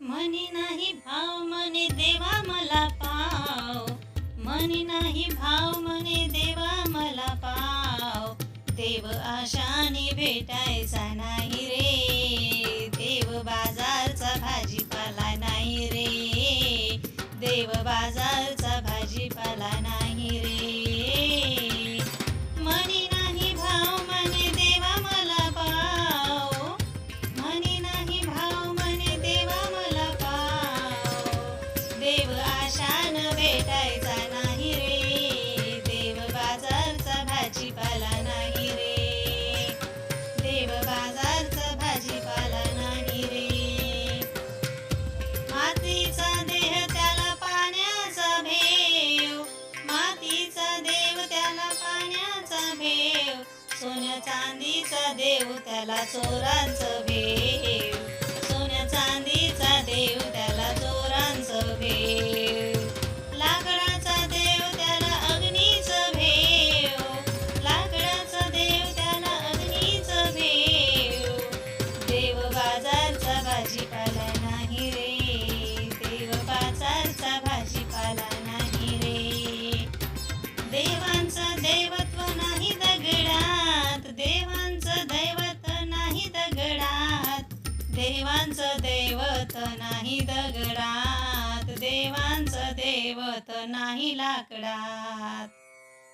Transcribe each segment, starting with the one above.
मनी नाही भाव मने देवा मला पाव. मनी नाही भाव मने देवा मला पाव. देव आशाने भेटाय देऊ त्याला चोरांचं भे नाही दगडात देवांचं दैवत नाही लाकडात.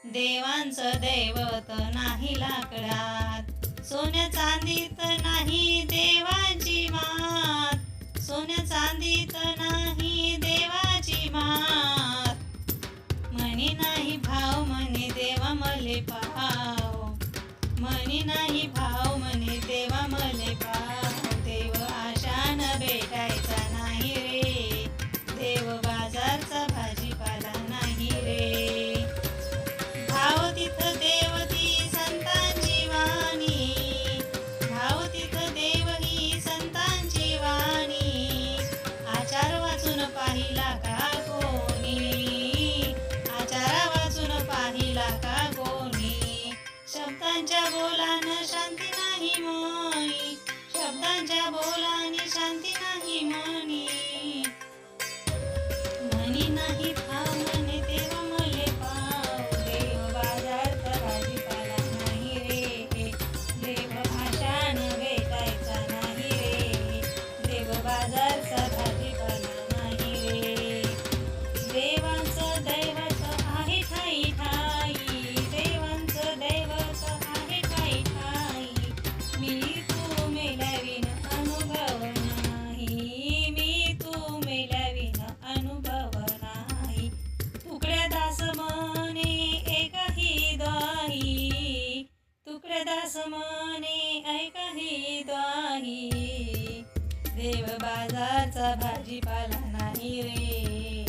देवांचं दैवत नाही लाकडात. सोन्या चांदीत नाही देवाची मात. सोन्या चांदीत नाही देवाची मात. म्हणी नाही भाव म्हणी देवा मले पाव. म्हणी नाही भाव नहीं बाजारचा भाजीपाला नाही रे.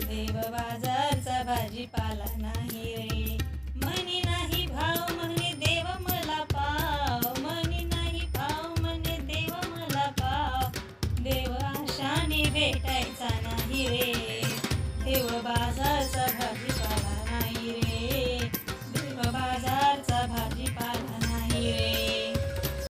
देव बाजारचा भाजीपाला नाही रे. म्हणे नाही भाव म्हणे देव मला पाव. म्हणे नाही भाव म्हणे देव मला पाव. देव आशाने भेटा